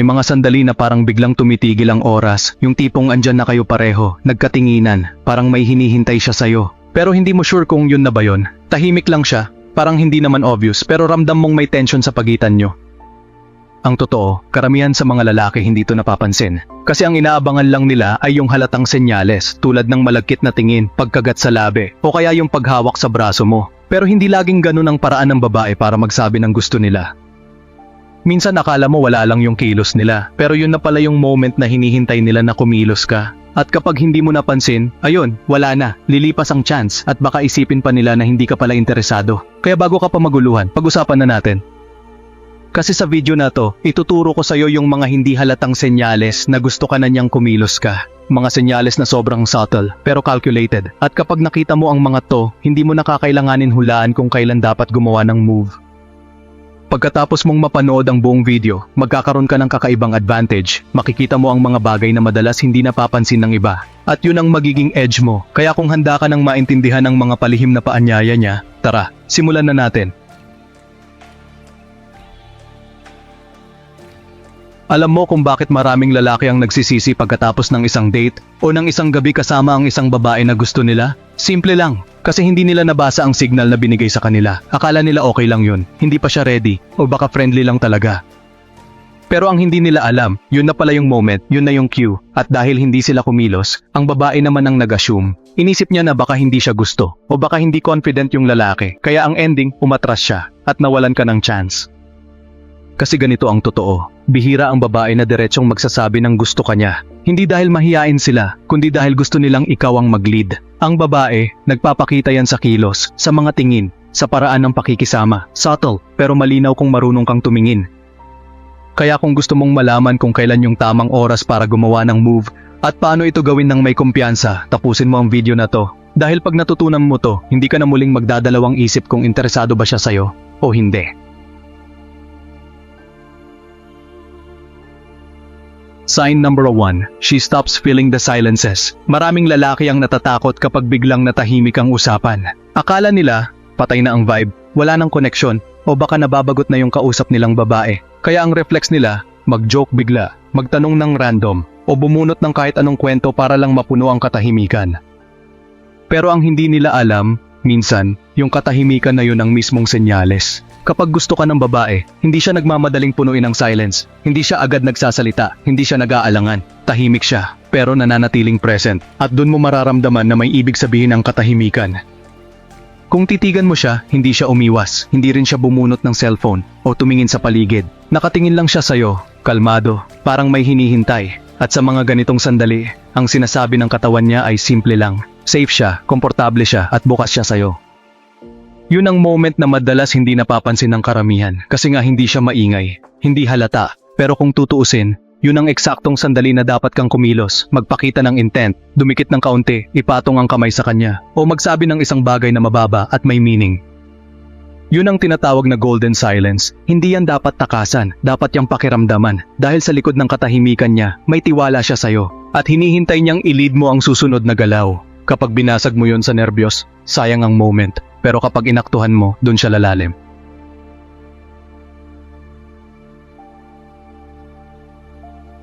May mga sandali na parang biglang tumitigil ang oras, yung tipong andyan na kayo pareho, nagkatinginan, parang may hinihintay siya sa'yo. Pero hindi mo sure kung yun na ba yun. Tahimik lang siya, parang hindi naman obvious pero ramdam mong may tension sa pagitan nyo. Ang totoo, karamihan sa mga lalaki hindi to napapansin. Kasi ang inaabangan lang nila ay yung halatang senyales tulad ng malagkit na tingin, pagkagat sa labi, o kaya yung paghawak sa braso mo. Pero hindi laging ganun ang paraan ng babae para magsabi ng gusto nila. Minsan akala mo wala lang yung kilos nila, pero yun na pala yung moment na hinihintay nila na kumilos ka. At kapag hindi mo napansin, ayun, wala na, lilipas ang chance at baka isipin pa nila na hindi ka pala interesado. Kaya bago ka pa maguluhan, pag-usapan na natin. Kasi sa video na to, ituturo ko sa'yo yung mga hindi halatang senyales na gusto ka na niyang kumilos ka. Mga senyales na sobrang subtle, pero calculated. At kapag nakita mo ang mga to, hindi mo nakakailanganin hulaan kung kailan dapat gumawa ng move. Pagkatapos mong mapanood ang buong video, magkakaroon ka ng kakaibang advantage. Makikita mo ang mga bagay na madalas hindi napapansin ng iba. At yun ang magiging edge mo. Kaya kung handa ka ng maintindihan ng mga palihim na paanyaya niya, tara, simulan na natin. Alam mo kung bakit maraming lalaki ang nagsisisi pagkatapos ng isang date o ng isang gabi kasama ang isang babae na gusto nila? Simple lang, kasi hindi nila nabasa ang signal na binigay sa kanila. Akala nila okay lang yun, hindi pa siya ready, o baka friendly lang talaga. Pero ang hindi nila alam, yun na pala yung moment, yun na yung cue, at dahil hindi sila kumilos, ang babae naman ang nag-assume. Inisip niya na baka hindi siya gusto, o baka hindi confident yung lalaki, kaya ang ending, umatras siya, at nawalan ka ng chance. Kasi ganito ang totoo. Bihira ang babae na diretsong magsasabi ng gusto kanya. Hindi dahil mahiyain sila, kundi dahil gusto nilang ikaw ang mag-lead. Ang babae, nagpapakita yan sa kilos, sa mga tingin, sa paraan ng pakikisama. Subtle, pero malinaw kung marunong kang tumingin. Kaya kung gusto mong malaman kung kailan yung tamang oras para gumawa ng move, at paano ito gawin ng may kumpiyansa, tapusin mo ang video na to. Dahil pag natutunan mo to, hindi ka na muling magdadalawang isip kung interesado ba siya sa'yo o hindi. Sign number 1, she stops feeling the silences. Maraming lalaki ang natatakot kapag biglang natahimik ang usapan. Akala nila, patay na ang vibe, wala nang koneksyon, o baka nababagot na yung kausap nilang babae. Kaya ang reflex nila, mag-joke bigla, magtanong ng random, o bumunot ng kahit anong kwento para lang mapuno ang katahimikan. Pero ang hindi nila alam, minsan, yung katahimikan na yun ang mismong senyales. Kapag gusto ka ng babae, hindi siya nagmamadaling punuin ang silence. Hindi siya agad nagsasalita, hindi siya nag-aalangan. Tahimik siya, pero nananatiling present. At dun mo mararamdaman na may ibig sabihin ang katahimikan. Kung titigan mo siya, hindi siya umiwas, hindi rin siya bumunot ng cellphone o tumingin sa paligid. Nakatingin lang siya sa'yo, kalmado, parang may hinihintay. At sa mga ganitong sandali, ang sinasabi ng katawan niya ay simple lang. Safe siya, komportable siya at bukas siya sa'yo. Yun ang moment na madalas hindi napapansin ng karamihan kasi nga hindi siya maingay, hindi halata. Pero kung tutuusin, yun ang eksaktong sandali na dapat kang kumilos, magpakita ng intent, dumikit ng kaunti, ipatong ang kamay sa kanya, o magsabi ng isang bagay na mababa at may meaning. Yun ang tinatawag na golden silence. Hindi yan dapat takasan, dapat yang pakiramdaman. Dahil sa likod ng katahimikan niya, may tiwala siya sa'yo. At hinihintay niyang ilid mo ang susunod na galaw. Kapag binasag mo yun sa nervyos, sayang ang moment. Pero kapag inaktuhan mo, dun siya lalalim.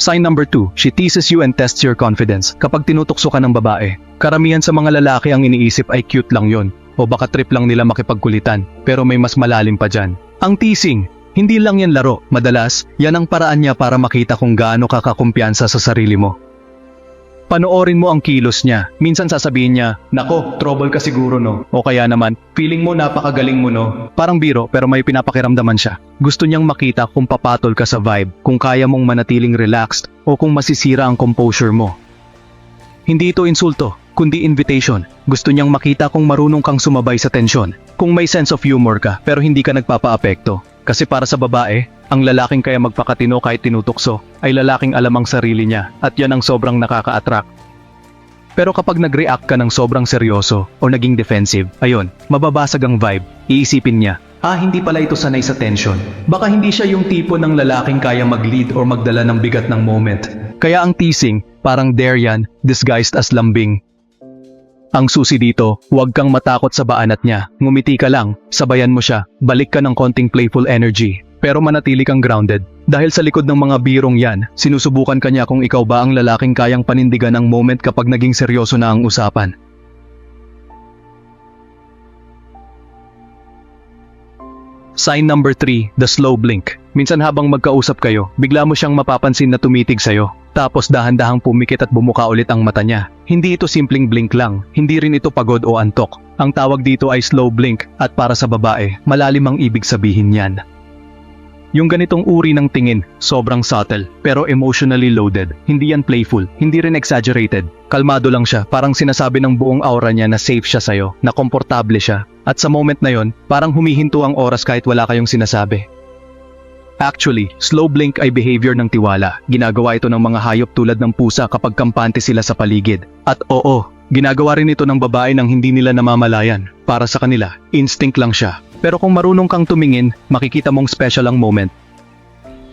Sign number 2, she teases you and tests your confidence. Kapag tinutokso ka ng babae, karamihan sa mga lalaki ang iniisip ay cute lang yon o baka trip lang nila makipagkulitan, pero may mas malalim pa dyan. Ang teasing, hindi lang yan laro, madalas, yan ang paraan niya para makita kung gaano ka kakumpiyansa sa sarili mo. Panoorin mo ang kilos niya. Minsan sasabihin niya, Nako, trouble ka siguro no. O kaya naman, feeling mo napakagaling mo no. Parang biro pero may pinapakiramdaman siya. Gusto niyang makita kung papatol ka sa vibe, kung kaya mong manatiling relaxed, o kung masisira ang composure mo. Hindi ito insulto, kundi invitation. Gusto niyang makita kung marunong kang sumabay sa tensyon, kung may sense of humor ka pero hindi ka nagpapaapekto. Kasi para sa babae, ang lalaking kaya magpakatino kahit tinutokso ay lalaking alam ang sarili niya at yan ang sobrang nakaka-attract. Pero kapag nag-react ka ng sobrang seryoso o naging defensive, ayun, mababasag ang vibe, iisipin niya, ah hindi pala ito sanay sa tension. Baka hindi siya yung tipo ng lalaking kaya mag-lead or magdala ng bigat ng moment. Kaya ang teasing, parang dare yan, disguised as lambing. Ang susi dito, huwag kang matakot sa baanat niya. Ngumiti ka lang, sabayan mo siya, balik ka ng konting playful energy. pero manatili kang grounded. Dahil sa likod ng mga birong yan, sinusubukan kanya kung ikaw ba ang lalaking kayang panindigan ang moment kapag naging seryoso na ang usapan. Sign number 3, the slow blink. Minsan habang magkausap kayo, bigla mo siyang mapapansin na tumitig sa'yo. Tapos dahan-dahang pumikit at bumuka ulit ang mata niya. Hindi ito simpleng blink lang, hindi rin ito pagod o antok. Ang tawag dito ay slow blink at para sa babae, malalim ang ibig sabihin niyan. Yung ganitong uri ng tingin, sobrang subtle, pero emotionally loaded. Hindi yan playful, hindi rin exaggerated. Kalmado lang siya, parang sinasabi ng buong aura niya na safe siya sa'yo, na komportable siya. At sa moment na yon, parang humihinto ang oras kahit wala kayong sinasabi. Actually, slow blink ay behavior ng tiwala. Ginagawa ito ng mga hayop tulad ng pusa kapag kampante sila sa paligid. At oo, ginagawa rin ito ng babae nang hindi nila namamalayan. Para sa kanila, instinct lang siya. Pero kung marunong kang tumingin, makikita mong special ang moment.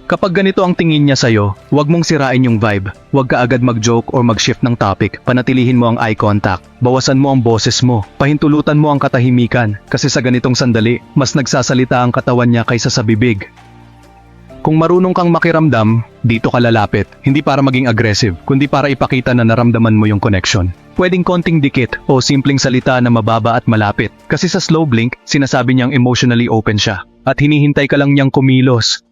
Kapag ganito ang tingin niya sa'yo, huwag mong sirain yung vibe. Huwag ka agad mag-joke or mag-shift ng topic. Panatilihin mo ang eye contact. Bawasan mo ang boses mo. Pahintulutan mo ang katahimikan. Kasi sa ganitong sandali, mas nagsasalita ang katawan niya kaysa sa bibig. Kung marunong kang makiramdam, dito ka lalapit. Hindi para maging aggressive, kundi para ipakita na naramdaman mo yung connection. Pwedeng konting dikit o simpleng salita na mababa at malapit. Kasi sa slow blink, sinasabi niyang emotionally open siya. At hinihintay ka lang niyang kumilos.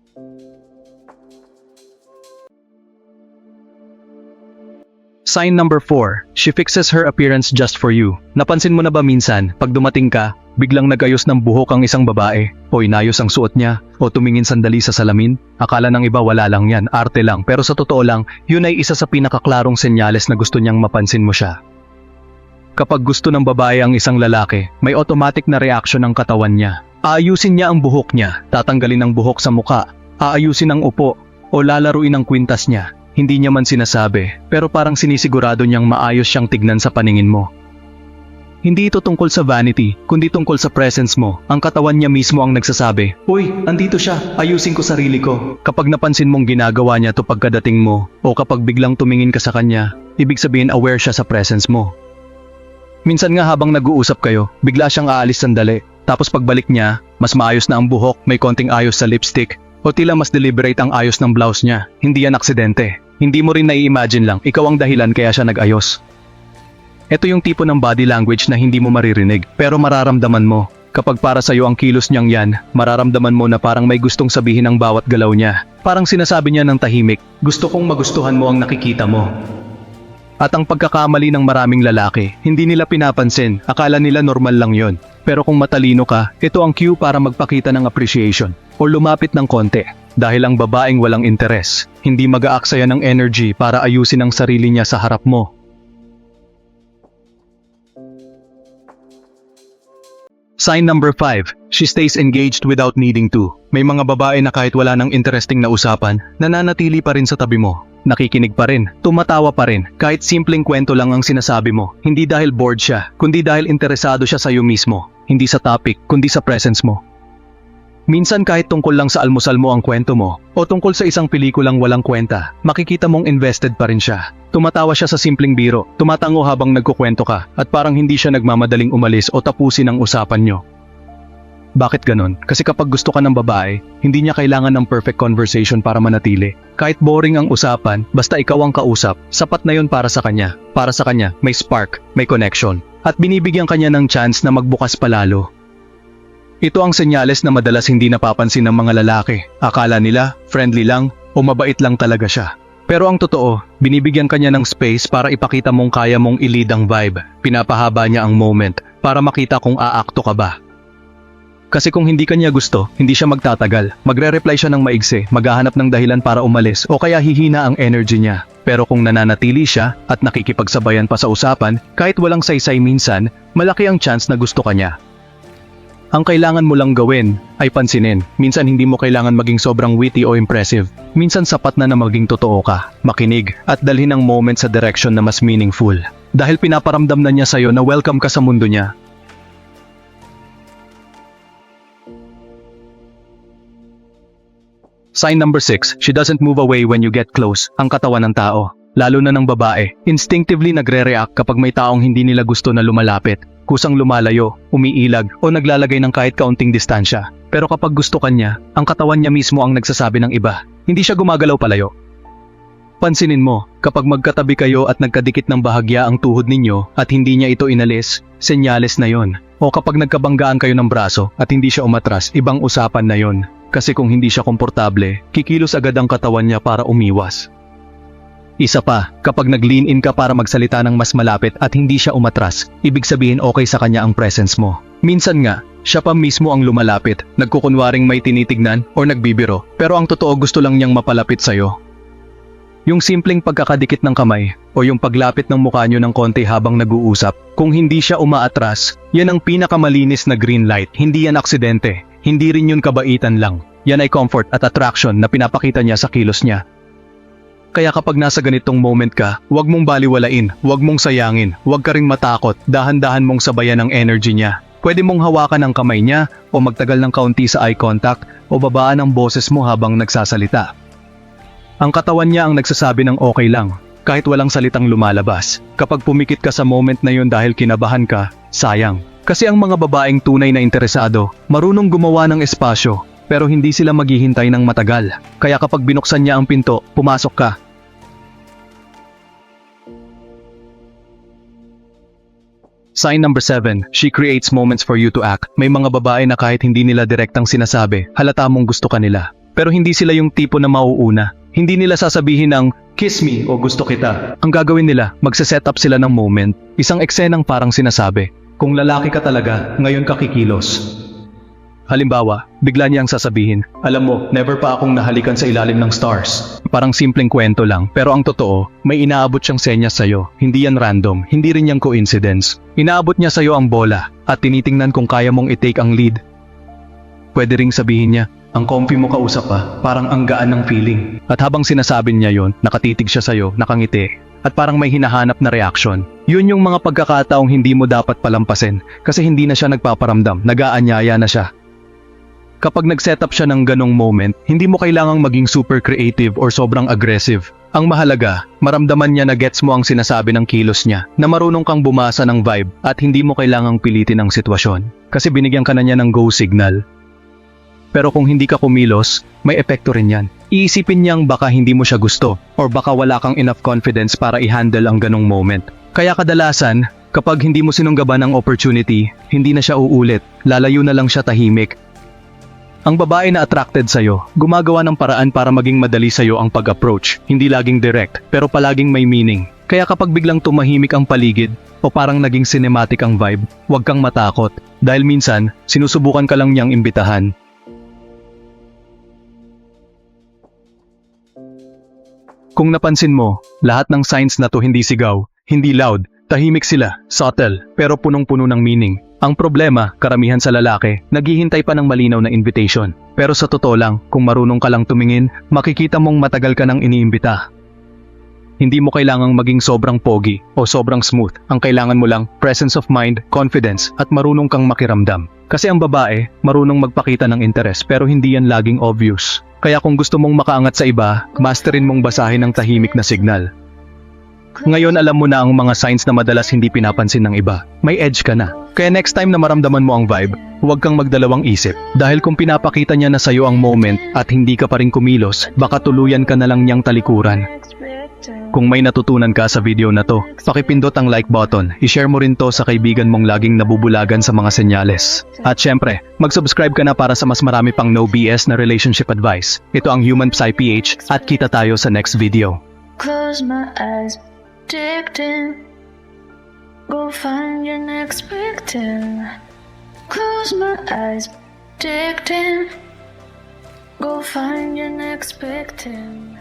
Sign number 4, she fixes her appearance just for you. Napansin mo na ba minsan, pag dumating ka, biglang nagayos ng buhok ang isang babae, o inayos ang suot niya, o tumingin sandali sa salamin? Akala ng iba wala lang yan, arte lang, pero sa totoo lang, yun ay isa sa pinakaklarong senyales na gusto niyang mapansin mo siya. Kapag gusto ng babae ang isang lalaki, may automatic na reaction ng katawan niya. Aayusin niya ang buhok niya, tatanggalin ang buhok sa muka, aayusin ang upo, o lalaruin ang kwintas niya. Hindi niya man sinasabi, pero parang sinisigurado niyang maayos siyang tignan sa paningin mo. Hindi ito tungkol sa vanity, kundi tungkol sa presence mo. Ang katawan niya mismo ang nagsasabi, Uy, andito siya, ayusin ko sarili ko. Kapag napansin mong ginagawa niya to pagkadating mo, o kapag biglang tumingin ka sa kanya, ibig sabihin aware siya sa presence mo. Minsan nga habang nag-uusap kayo, bigla siyang aalis sandali. Tapos pagbalik niya, mas maayos na ang buhok, may konting ayos sa lipstick, o tila mas deliberate ang ayos ng blouse niya. Hindi yan aksidente. Hindi mo rin nai-imagine lang, ikaw ang dahilan kaya siya nag-ayos. Ito yung tipo ng body language na hindi mo maririnig, pero mararamdaman mo. Kapag para sa'yo ang kilos niyang yan, mararamdaman mo na parang may gustong sabihin ang bawat galaw niya. Parang sinasabi niya ng tahimik, gusto kong magustuhan mo ang nakikita mo. At ang pagkakamali ng maraming lalaki, hindi nila pinapansin, akala nila normal lang yon. Pero kung matalino ka, ito ang cue para magpakita ng appreciation o lumapit ng konti. Dahil ang babaeng walang interes, hindi mag-aaksaya ng energy para ayusin ang sarili niya sa harap mo. Sign number 5, she stays engaged without needing to. May mga babae na kahit wala ng interesting na usapan, nananatili pa rin sa tabi mo. Nakikinig pa rin, tumatawa pa rin, kahit simpleng kwento lang ang sinasabi mo. Hindi dahil bored siya, kundi dahil interesado siya sa iyo mismo. Hindi sa topic, kundi sa presence mo. Minsan kahit tungkol lang sa almusal mo ang kwento mo, o tungkol sa isang pelikulang walang kwenta, makikita mong invested pa rin siya. Tumatawa siya sa simpleng biro, tumatango habang nagkukwento ka, at parang hindi siya nagmamadaling umalis o tapusin ang usapan nyo. Bakit ganon? Kasi kapag gusto ka ng babae, hindi niya kailangan ng perfect conversation para manatili. Kahit boring ang usapan, basta ikaw ang kausap, sapat na yon para sa kanya. Para sa kanya, may spark, may connection. At binibigyan kanya ng chance na magbukas palalo. Ito ang senyales na madalas hindi napapansin ng mga lalaki. Akala nila, friendly lang, o mabait lang talaga siya. Pero ang totoo, binibigyan kanya ng space para ipakita mong kaya mong ilid ang vibe. Pinapahaba niya ang moment para makita kung aakto ka ba. Kasi kung hindi kanya gusto, hindi siya magtatagal. Magre-reply siya ng maigsi, maghahanap ng dahilan para umalis o kaya hihina ang energy niya. Pero kung nananatili siya at nakikipagsabayan pa sa usapan, kahit walang saysay minsan, malaki ang chance na gusto kanya. Ang kailangan mo lang gawin ay pansinin. Minsan hindi mo kailangan maging sobrang witty o impressive. Minsan sapat na na maging totoo ka, makinig, at dalhin ang moment sa direction na mas meaningful. Dahil pinaparamdam na niya sa'yo na welcome ka sa mundo niya. Sign number 6, she doesn't move away when you get close, ang katawan ng tao. Lalo na ng babae, instinctively nagre-react kapag may taong hindi nila gusto na lumalapit kusang lumalayo, umiilag o naglalagay ng kahit kaunting distansya. Pero kapag gusto ka niya, ang katawan niya mismo ang nagsasabi ng iba. Hindi siya gumagalaw palayo. Pansinin mo, kapag magkatabi kayo at nagkadikit ng bahagya ang tuhod ninyo at hindi niya ito inalis, senyales na yon. O kapag nagkabanggaan kayo ng braso at hindi siya umatras, ibang usapan na yon. Kasi kung hindi siya komportable, kikilos agad ang katawan niya para umiwas. Isa pa, kapag nag-lean in ka para magsalita ng mas malapit at hindi siya umatras, ibig sabihin okay sa kanya ang presence mo. Minsan nga, siya pa mismo ang lumalapit, nagkukunwaring may tinitignan o nagbibiro, pero ang totoo gusto lang niyang mapalapit sa'yo. Yung simpleng pagkakadikit ng kamay o yung paglapit ng mukha nyo ng konti habang nag-uusap, kung hindi siya umaatras, yan ang pinakamalinis na green light, hindi yan aksidente, hindi rin yun kabaitan lang. Yan ay comfort at attraction na pinapakita niya sa kilos niya. Kaya kapag nasa ganitong moment ka, huwag mong baliwalain, huwag mong sayangin, huwag ka ring matakot, dahan-dahan mong sabayan ang energy niya. Pwede mong hawakan ang kamay niya o magtagal ng kaunti sa eye contact o babaan ang boses mo habang nagsasalita. Ang katawan niya ang nagsasabi ng okay lang, kahit walang salitang lumalabas. Kapag pumikit ka sa moment na yun dahil kinabahan ka, sayang. Kasi ang mga babaeng tunay na interesado, marunong gumawa ng espasyo, pero hindi sila maghihintay ng matagal. Kaya kapag binuksan niya ang pinto, pumasok ka. Sign number 7, she creates moments for you to act. May mga babae na kahit hindi nila direktang sinasabi, halata mong gusto ka nila. Pero hindi sila yung tipo na mauuna. Hindi nila sasabihin ng, kiss me o gusto kita. Ang gagawin nila, magse-set up sila ng moment. Isang eksenang parang sinasabi, kung lalaki ka talaga, ngayon ka kikilos. Halimbawa, bigla niyang sasabihin, alam mo, never pa akong nahalikan sa ilalim ng stars. Parang simpleng kwento lang, pero ang totoo, may inaabot siyang senyas sa'yo. Hindi yan random, hindi rin yan coincidence. Inaabot niya sa'yo ang bola, at tinitingnan kung kaya mong i-take ang lead. Pwede ring sabihin niya, ang comfy mo kausap pa, parang ang gaan ng feeling. At habang sinasabi niya yon, nakatitig siya sa'yo, nakangiti, at parang may hinahanap na reaction. Yun yung mga pagkakataong hindi mo dapat palampasin, kasi hindi na siya nagpaparamdam, nag-aanyaya na siya. Kapag nag-set up siya ng ganong moment, hindi mo kailangang maging super creative or sobrang aggressive. Ang mahalaga, maramdaman niya na gets mo ang sinasabi ng kilos niya, na marunong kang bumasa ng vibe at hindi mo kailangang pilitin ang sitwasyon. Kasi binigyan ka na niya ng go signal. Pero kung hindi ka kumilos, may epekto rin yan. Iisipin niyang baka hindi mo siya gusto or baka wala kang enough confidence para i-handle ang ganong moment. Kaya kadalasan, kapag hindi mo sinunggaban ang opportunity, hindi na siya uulit, lalayo na lang siya tahimik ang babae na attracted sa'yo, gumagawa ng paraan para maging madali sa'yo ang pag-approach, hindi laging direct, pero palaging may meaning. Kaya kapag biglang tumahimik ang paligid, o parang naging cinematic ang vibe, huwag kang matakot, dahil minsan, sinusubukan ka lang niyang imbitahan. Kung napansin mo, lahat ng signs na to hindi sigaw, hindi loud, tahimik sila, subtle, pero punong-puno ng meaning. Ang problema, karamihan sa lalaki, naghihintay pa ng malinaw na invitation. Pero sa totoo lang, kung marunong ka lang tumingin, makikita mong matagal ka nang iniimbita. Hindi mo kailangang maging sobrang pogi o sobrang smooth. Ang kailangan mo lang, presence of mind, confidence, at marunong kang makiramdam. Kasi ang babae, marunong magpakita ng interes pero hindi yan laging obvious. Kaya kung gusto mong makaangat sa iba, masterin mong basahin ang tahimik na signal. Ngayon alam mo na ang mga signs na madalas hindi pinapansin ng iba. May edge ka na. Kaya next time na maramdaman mo ang vibe, huwag kang magdalawang isip. Dahil kung pinapakita niya na sa'yo ang moment at hindi ka pa rin kumilos, baka tuluyan ka na lang niyang talikuran. Kung may natutunan ka sa video na to, pakipindot ang like button, ishare mo rin to sa kaibigan mong laging nabubulagan sa mga senyales. At syempre, mag-subscribe ka na para sa mas marami pang no BS na relationship advice. Ito ang Human Psy PH at kita tayo sa next video. Close my eyes, dipped. Go find your next victim. Close my eyes, dipped. Go find your next victim.